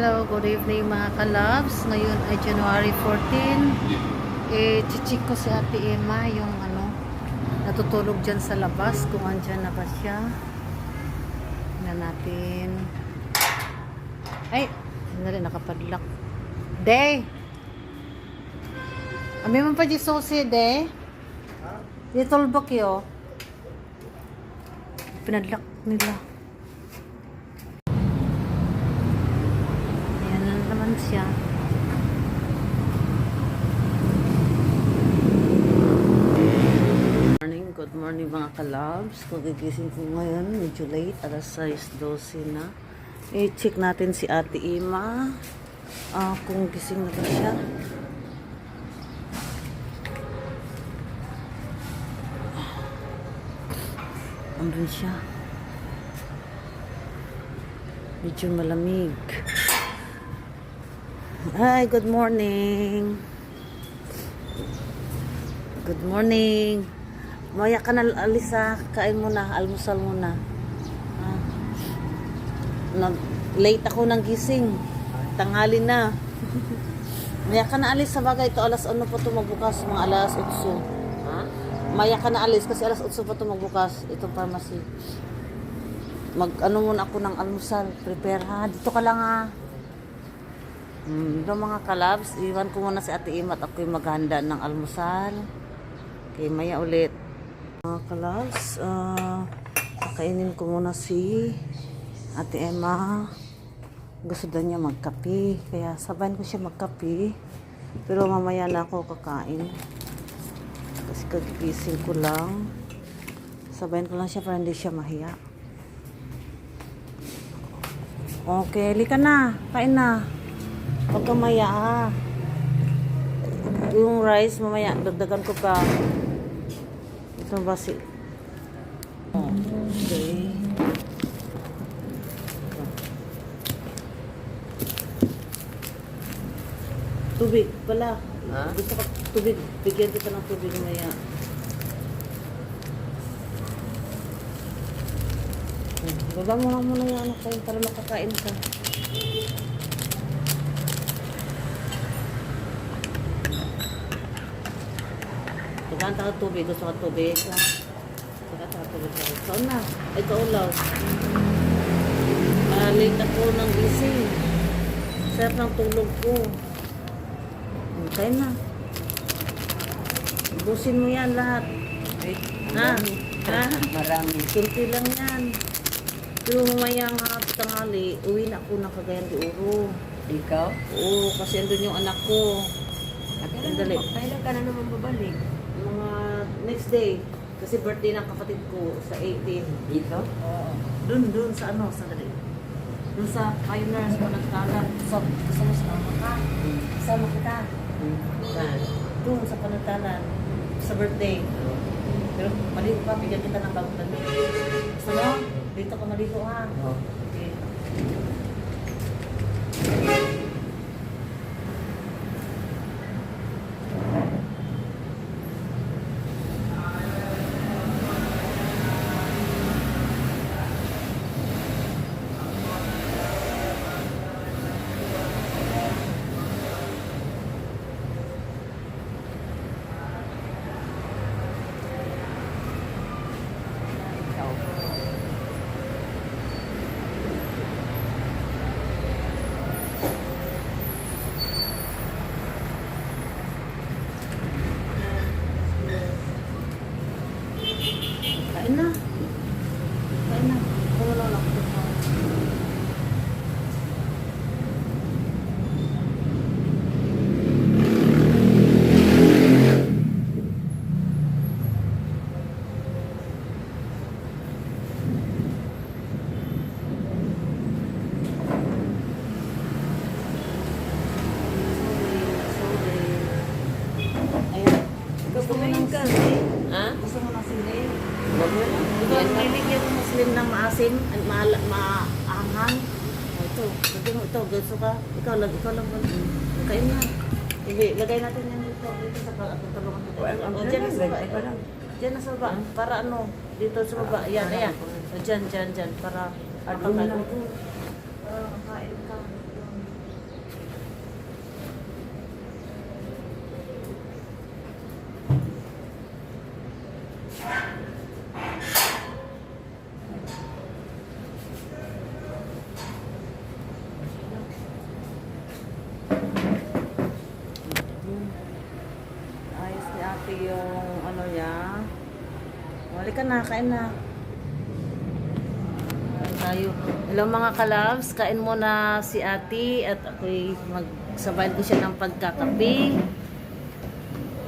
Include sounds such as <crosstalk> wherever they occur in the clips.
hello, good evening mga kalabs. Ngayon ay January 14. Eh, chichik ko si Ate Emma yung ano, natutulog dyan sa labas kung andyan na ba siya. Tingnan natin. Ay, sandali, nakapadlock. Day! Ami mo pa di susi, Day? Di tulbok yo. Pinadlock nila. Ayan siya. Morning, good morning mga kalabs. Kung gigising ko ngayon, medyo late, alas 6.12 na. I-check natin si Ate Ima. Ah, kung gising na ba siya. Andun siya. Medyo malamig. Hi, good morning. Good morning. Maya ka na, Alisa. Kain muna. Almusal muna. Ah. Nag, late ako ng gising. Tanghali na. Maya ka na alis sa bagay. Ito alas ano pa ito magbukas. Mga alas 8. Ha? Maya ka na alis kasi alas 8 pa ito magbukas. Itong pharmacy. Mag ano muna ako ng almusal. Prepare ha. Dito ka lang ha. Hmm, ito mga kalabs, iwan ko muna si Ate Ima at ako'y maghanda ng almusal. Okay, maya ulit. Mga kalabs, ah, kakainin ko muna si Ate Emma. Gusto daw niya magkape, kaya sabayan ko siya magkape. Pero mamaya na ako kakain. Kasi kagigising ko lang. Sabayan ko lang siya para hindi siya mahiya. Okay, lika na. Kain na. Huwag kang maya ha. Yung rice mamaya, dagdagan ko pa. Ito ba si... Oh, okay. Tubig pala. Ha? Gusto ko tubig. Bigyan kita ng tubig maya. Baba mo lang muna yung ano kayo para makakain ka. Pagkanta ka tubig, gusto ka tubig ha? Pagkanta ka tubig? Ikaw na. Ikaw ulaw. Ah, late ako ng gising. Sarap ng tulog ko. Okay na. Ubusin mo yan lahat. Wait. Ha? Ha? Marami. Kunti lang yan. Pero mamaya nga tangali, uwi na ako ng Cagayan de Oro. Ikaw? Oo, kasi andun yung anak ko. Kailan, Dali. kailan ka na naman babalik? Next day. Kasi birthday ng kapatid ko sa 18. Dito? Oo. Dun, dun sa ano, sa dali. Dun sa Pioneers mo nagkalat. Sa, gusto mo sama ka? Sama kita. Saan? Dun sa panagkalan. Sa birthday. Pero maligo ka, bigyan kita ng bagong damit. Gusto mo? Dito ka maligo ha. Oh. Okay. Ikaw. Kain na. Kain na. Kung wala lang. Ayan. Gusto mo ng ka. sili? Ha? Gusto mo ng sili? Huwag mo lang. Ito, nilagyan mo muslim ng maasim, at maala, maanghang. O, ito, lagyan mo ito, gusto ka? Ikaw lang, ikaw lang. Kain na. Sige, lagay natin yan dito. Dito sa pagtulungan ang O, dyan na sa baba. Dyan na sa baba. Para ano, dito sa baba. Ayan, ayan. O, dyan, dyan, dyan. Para doon na lang. Para makain ka. Halika na, kain na. Tayo. Hello mga kalabs, kain muna si ate at ako'y magsabayan ko siya ng pagkakape.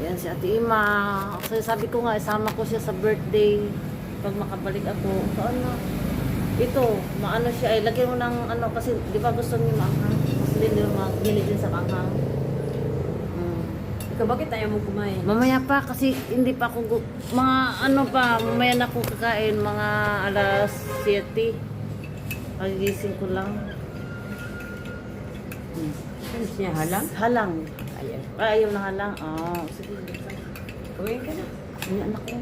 Yan si ate Ima. Kasi sabi ko nga, isama ko siya sa birthday. Pag makabalik ako, saan na? Ito, maano siya ay lagyan mo ng ano kasi di ba gusto niyo maanghang? Kasi din yung mga din sa maanghang. Ikaw, bakit ayaw mo kumain? Mamaya pa kasi hindi pa ako gu- mga ano pa, mamaya na ako kakain mga alas 7. Pagigising ko lang. Hmm. Ano siya, halang? Halang. Ayan. Ay, ayaw na halang. Oh, sige. Kumain ka na. Ay, anak ko.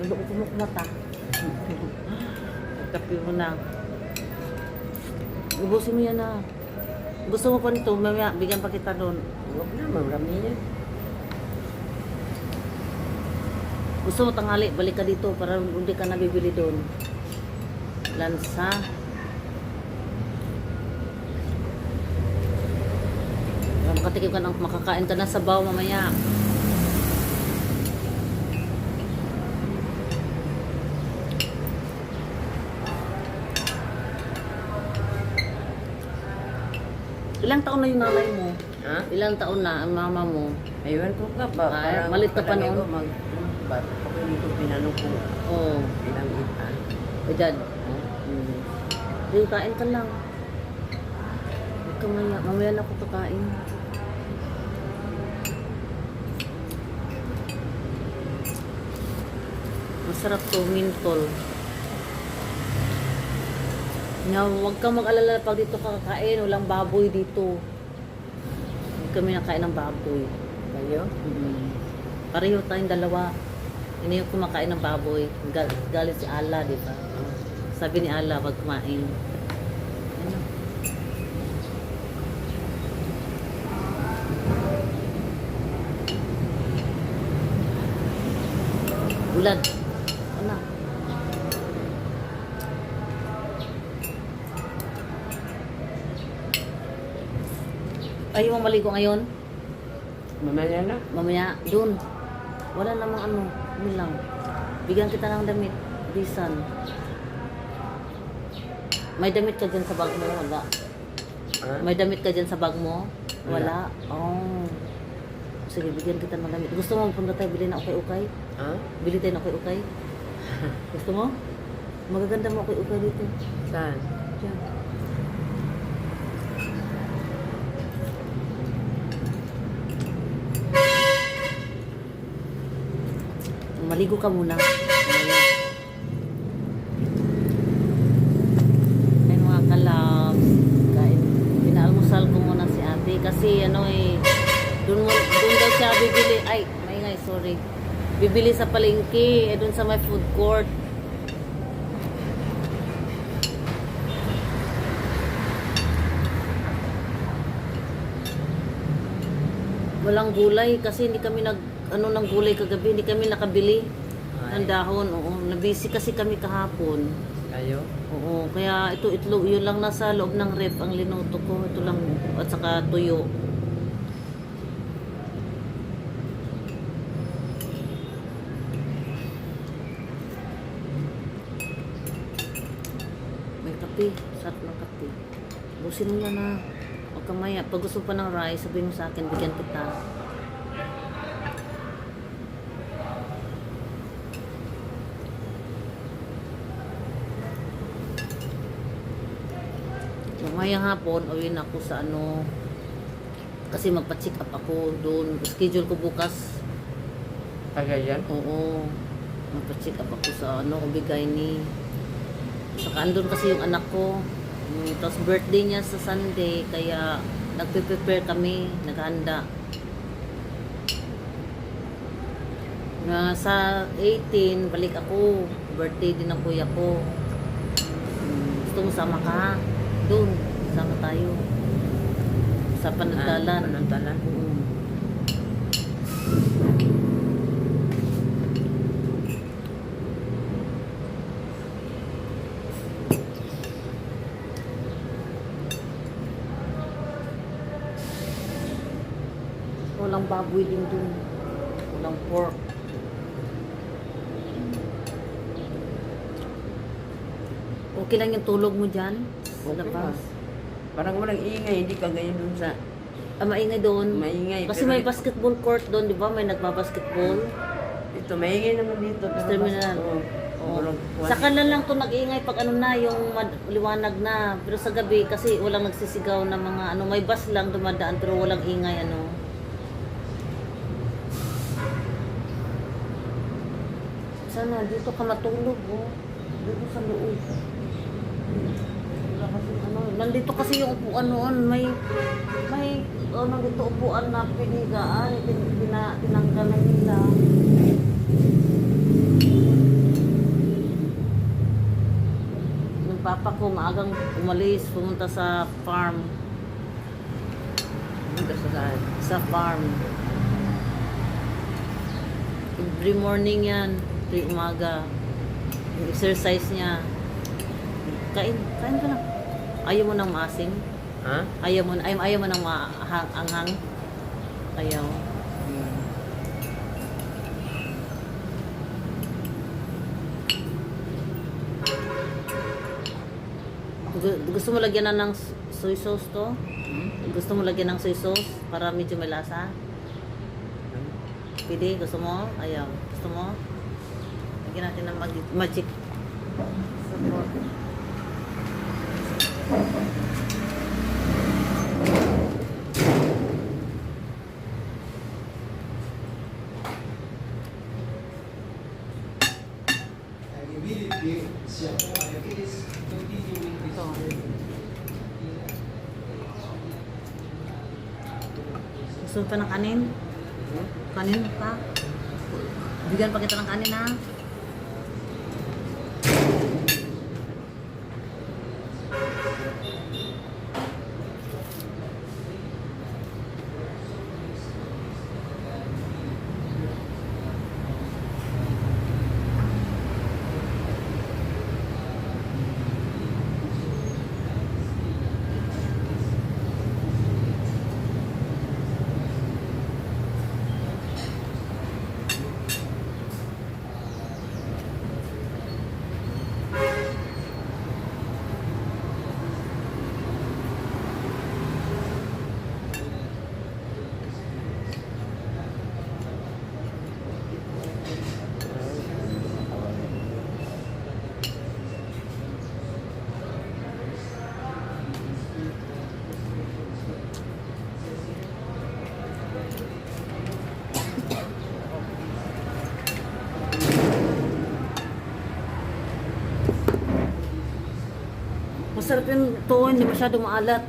Lalo ko kumukmata. Kape mo na. Ubusin mo yan na. Gusto mo pa nito, mamaya bigyan pa kita doon. Huwag na, marami yan. Gusto mo tanghali, balik ka dito para hindi ka nabibili doon. Lansa. Para ka ng makakain ka ng sabaw mamaya. Ilang taon na yung nanay mo? Ha? Ilang taon na ang mama mo? Aywan ko ka ba? Ay, malit ka pa noon. ko Mag, ba't ako dito pinanong ko Oo. ilang itan? Edad. Oh. Hmm. Hindi, kain ka lang. Huwag ka maya. Mamaya na ako kakain. Masarap to, mintol. Nga, huwag kang mag-alala pag dito ka kakain. Walang baboy dito. Kami nakain ng baboy. Kayo? Mm. Pareho tayong dalawa. Hindi yung kumakain ng baboy. Gal galit si Ala, di ba? Sabi ni Ala, wag kumain. Ano? Bulan. Ano? Ayaw mo maligo ngayon? Mamaya na. Mamaya, doon. Wala namang ano, yun lang. Bigyan kita ng damit. Bisan. May damit ka dyan sa bag mo? Wala. Ha? May damit ka dyan sa bag mo? Wala. Wala. Oh. Sige, bigyan kita ng damit. Gusto mo punta tayo, bili na ukay-ukay? Ha? Bili tayo ng ukay-ukay? <laughs> Gusto mo? Magaganda mo ukay-ukay dito. Saan? Diyan. Maligo ka muna. Mamaya. Ay mga kalabs. Kain. Pinaalmusal ko muna si ate. Kasi ano eh. Doon, mo, doon daw siya bibili. Ay, maingay, sorry. Bibili sa palengke. Eh, doon sa may food court. Walang gulay kasi hindi kami nag ano ng gulay kagabi, hindi kami nakabili ng dahon. Oo, nabisi kasi kami kahapon. Kayo? Oo, kaya ito itlog, yun lang nasa loob ng ref ang linuto ko. Ito lang at saka tuyo. May kape, sarap ng kape. Busin mo yan ha. Huwag kang maya. Pag gusto pa ng rice, sabihin mo sa akin, bigyan kita. Mamayang hapon, uwi na ako sa ano, kasi magpa-check up ako doon. Schedule ko bukas. Tagayan? Oo. Magpa-check up ako sa ano, bigay ni. Saka andun kasi yung anak ko. Mm, Tapos birthday niya sa Sunday, kaya nagpe-prepare kami, naghanda. Na sa 18, balik ako. Birthday din ng kuya ko. Mm, Gusto mo sama ka? Doon, Sama tayo. Sa panagdalan. Ah, panagdalan. Oo. Mm. Walang baboy din dun. Walang pork. Okay lang yung tulog mo dyan? Wala okay. pa. Parang walang ingay, hindi kagaya dun sa Ah, maingay doon. maingay. Kasi pero may basketball court doon, di ba? May nagbabasketball. Ito, maingay naman dito. Sa Pero terminal. oo. Oo. Walang Sa kanlan lang to nag-iingay pag ano na, yung mad- liwanag na. Pero sa gabi, kasi walang nagsisigaw na mga ano, may bus lang dumadaan pero walang ingay ano. Sana dito ka matulog oh. Dito sa loob. Ano, nandito kasi yung upuan noon, may may oh, nandito upuan na pinigaan, pin, pina, tinanggal na nila. Yung papa ko maagang umalis, pumunta sa farm. Sa farm. Every morning yan, every umaga. Yung exercise niya. Kain, kain ka lang. Ayaw mo ng masing? Ha? Ayaw mo, ayaw, ayaw mo ng maanghang? Ayaw. Hmm. Gu- Gusto mo lagyan na ng soy sauce to? Hmm? Gusto mo lagyan ng soy sauce para medyo may lasa? Pwede? Gusto mo? Ayaw. Gusto mo? Lagyan natin ng magic. magic. Support. And immediately, siya po ay is continuing this Ito. Gusto pa ng kanin? Kanin pa? Bigyan pa kita ng kanin ha? Masarap yung to, hindi masyado maalat.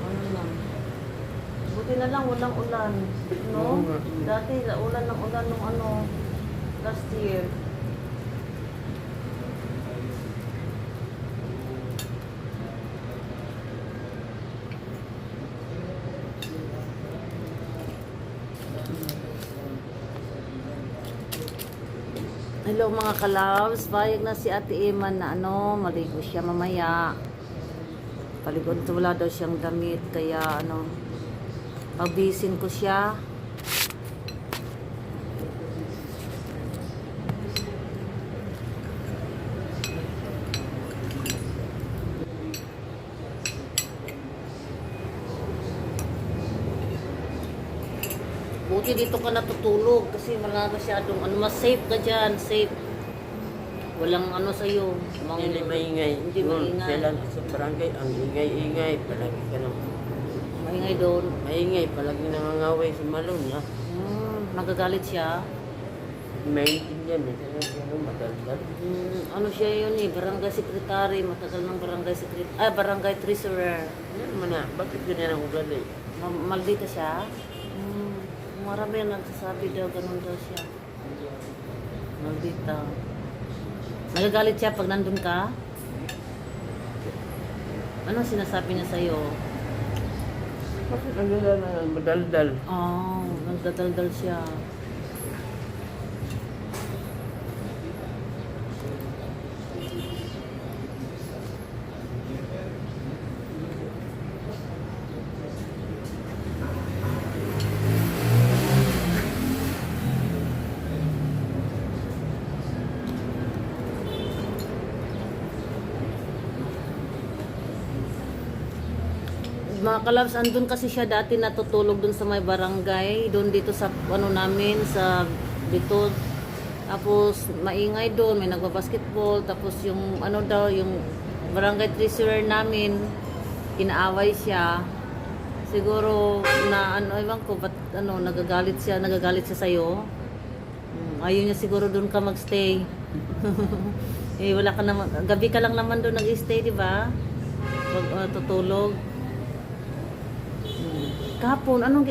Ano lang. Buti na lang walang ulan. No? Dati ulan ng ulan nung ano, last year. Hello mga kalabs, bayag na si Ate Iman na ano, maligo siya mamaya. Paligod wala daw siyang damit, kaya ano, pabisin ko siya. Buti dito ka natutulog kasi wala masyadong ano, mas safe ka dyan, safe. Walang ano sa'yo. Mga, Hindi maingay. Hindi maingay. Sila sa barangay, ang ingay-ingay. Palagi ka nang Maingay doon. maingay. Palagi nangangaway sa malon. Ha? Hmm, nagagalit siya. Maintindihan. Na siya nung madaldal. Hmm, ano siya yun eh, barangay secretary, matagal ng barangay secretary, ah, barangay treasurer. Ano naman na? Bakit ganyan ang ugali? Ma- maldita siya. Marami ang nagsasabi daw, ganun daw siya. Maldita. Nagagalit siya pag nandun ka? Ano sinasabi niya sa'yo? Bakit ang ganda na madaldal? Oh, nagdadaldal siya. mga kalabs, andun kasi siya dati natutulog dun sa may barangay, doon dito sa ano namin, sa dito. Tapos maingay doon, may nagbabasketball, tapos yung ano daw, yung barangay treasurer namin, inaaway siya. Siguro na ano, ewan ko, ba't ano, nagagalit siya, nagagalit siya sa'yo. Hmm, ayaw niya siguro doon ka magstay. <laughs> eh, wala ka naman, gabi ka lang naman doon nag-stay, di ba? Pag uh, tutulog. Kahapon, anong,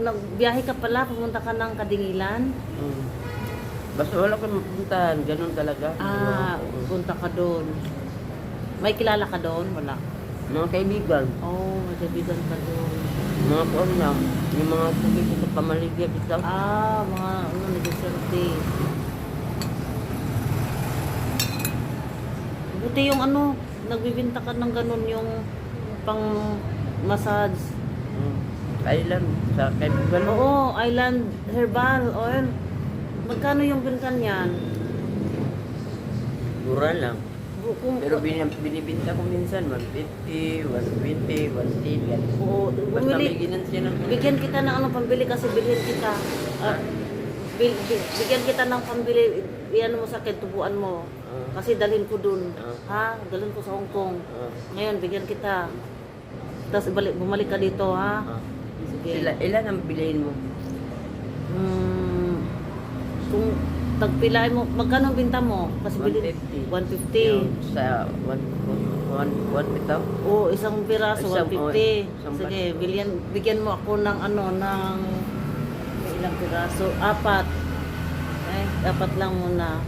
nagbiyahe ka pala, pumunta ka ng Kadingilan? Mm. Basta wala kang mapuntahan, ganun talaga. Ah, Mm. punta ka doon. May kilala ka doon? Wala. Mga kaibigan, Oh, may kaibigan ka doon. mga kuwan na, yung mga tubig sa pamaligya kita. Ah, mga ano, negosyante. Buti yung ano, nagbibinta ka ng ganun yung pang massage. Mm. Island, sa kaibigan mo. Oo, Island Herbal Oil. Magkano yung bintan niyan? Mura lang. Kung, Pero bin, binibinta ko minsan, 150, 120, 110, yan. Oo, Basta bumili, ginansya ng bigyan kita ng ano pambili kasi bilhin kita. Ah, bil, bi- bigyan kita ng pambili, iyan mo sa akin, tubuan mo. Ah, Kasi dalhin ko dun. Ah. Ha? Dalhin ko sa Hong Kong. ah, Ngayon, bigyan kita. Tapos balik, bumalik ka dito, ha? ah. Sige. Ila, ilan ang bilhin mo? Hmm, kung tagpilain mo, magkano binta mo? Kasi bilhin, 150. 150. Yung sa 1, 1, 1 bitaw? Oo, isang piraso, Isang- 150. oh, isang Sige, bilyan, bigyan mo ako ng ano, ng ilang piraso? Apat. Eh, apat lang muna.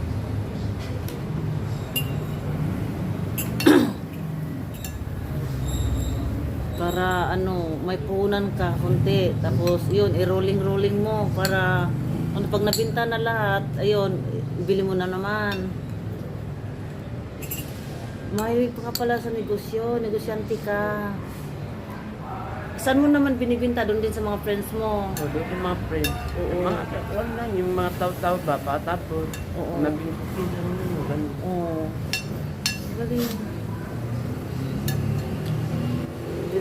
Para ano, may puhunan ka konti. Tapos yun, i-rolling-rolling mo para ano pag nabinta na lahat, ayun, ibili mo na naman. May pa ka pala sa negosyo, negosyante ka. Saan mo naman binibinta? Doon din sa mga friends mo. O, doon yung mga friends. Oo. Yung mga kakuan lang, yung mga tao-tao ba, patapos. Oo. Nabinti lang yun, ganun. Oo. Galing.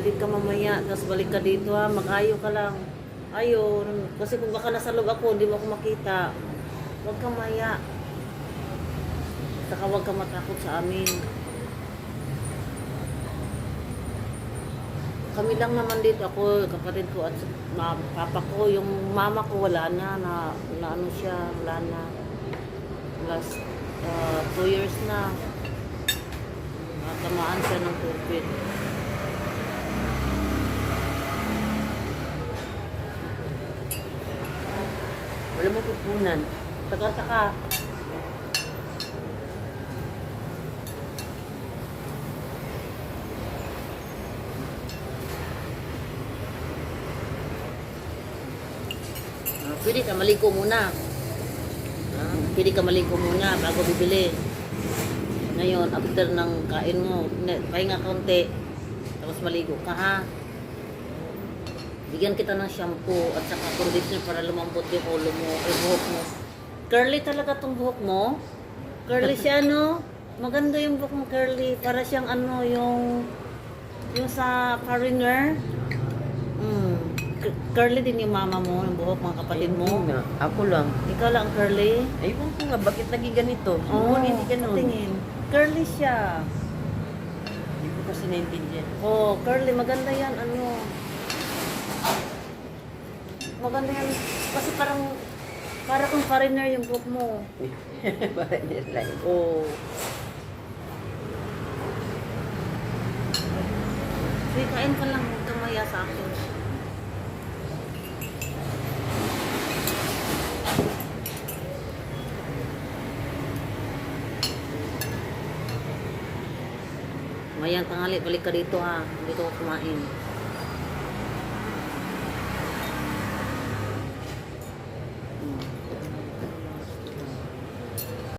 Bili ka mamaya, tapos balik ka dito ha, mag-ayo ka lang. Ayo, kasi kung baka nasa loob ako, hindi mo ako makita. Huwag kang maya. Saka huwag kang matakot sa amin. Kami lang naman dito, ako, kapatid ko at ma, papa ko, yung mama ko wala na, na, na ano siya, wala na. Last uh, two years na. Natamaan siya ng COVID. Wala mo pupunan. Taka-taka. Ah, Pwede ka maligo muna. Ah, Pwede ka maligo muna bago bibili. Ngayon, after ng kain mo, pahinga kaunti, tapos maligo ka ha. Bigyan kita ng shampoo at saka conditioner para lumambot yung ulo mo, yung buhok mo. Curly talaga tong buhok mo. Curly siya, no? Maganda yung buhok mo, curly. Para siyang ano, yung... Yung sa foreigner. Mm. Cu- Curly din yung mama mo, yung buhok, mga kapatid mo. Ako lang. Ikaw lang curly. Ayun ko nga, bakit naging ganito? Oo, Oh, hindi ganun. tingin. Curly siya. Hindi ko kasi naintindihan. Oh, curly, maganda yan, ano. Maganda yan. Kasi parang, parang kung foreigner yung buhok mo. Bakit nila yun? Oh. Sige, kain ka lang. Huwag kang maya sa akin. Mayang tangali, balik ka dito ha. Dito ko kumain.